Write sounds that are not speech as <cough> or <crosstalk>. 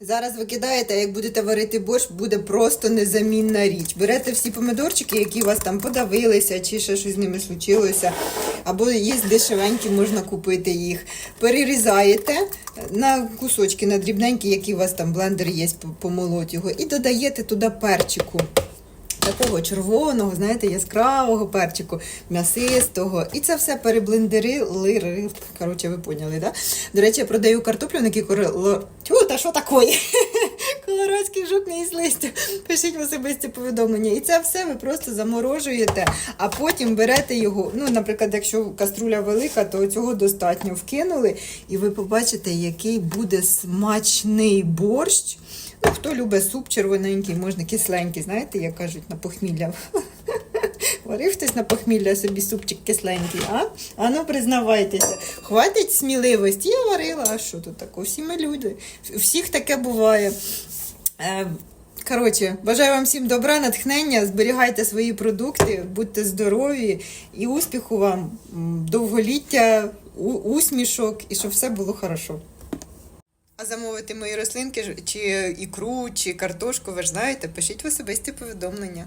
Зараз ви кидаєте, а як будете варити борщ, буде просто незамінна річ. Берете всі помидорчики, які у вас там подавилися, чи ще щось з ними случилося, або є дешевенькі, можна купити їх. Перерізаєте на кусочки, на дрібненькі, які у вас там блендер є, помолоть його, і додаєте туди перчику. Такого червоного, знаєте, яскравого перчику, м'ясистого. І це все переблендерили. Коротше, ви поняли, да? До речі, я продаю картоплю, на якій короло... Тьфу, та що такое? <laughs> Колорадський жук не із листя. Пишіть в особисті повідомлення. І це все ви просто заморожуєте, а потім берете його. Ну, наприклад, якщо каструля велика, то цього достатньо вкинули, і ви побачите, який буде смачний борщ. Ну, хто любить суп червоненький, можна кисленький, знаєте, як кажуть, на похмілля. <laughs> Варив хтось на похмілля собі супчик кисленький, а? А ну признавайтеся. Хватить сміливості, я варила, а що тут такого? Всі ми люди. Всіх таке буває. Е, Коротше, бажаю вам всім добра, натхнення, зберігайте свої продукти, будьте здорові і успіху вам, довголіття, усмішок і щоб все було хорошо. А замовити мої рослинки чи ікру, чи картошку, ви ж знаєте, пишіть в особисті повідомлення.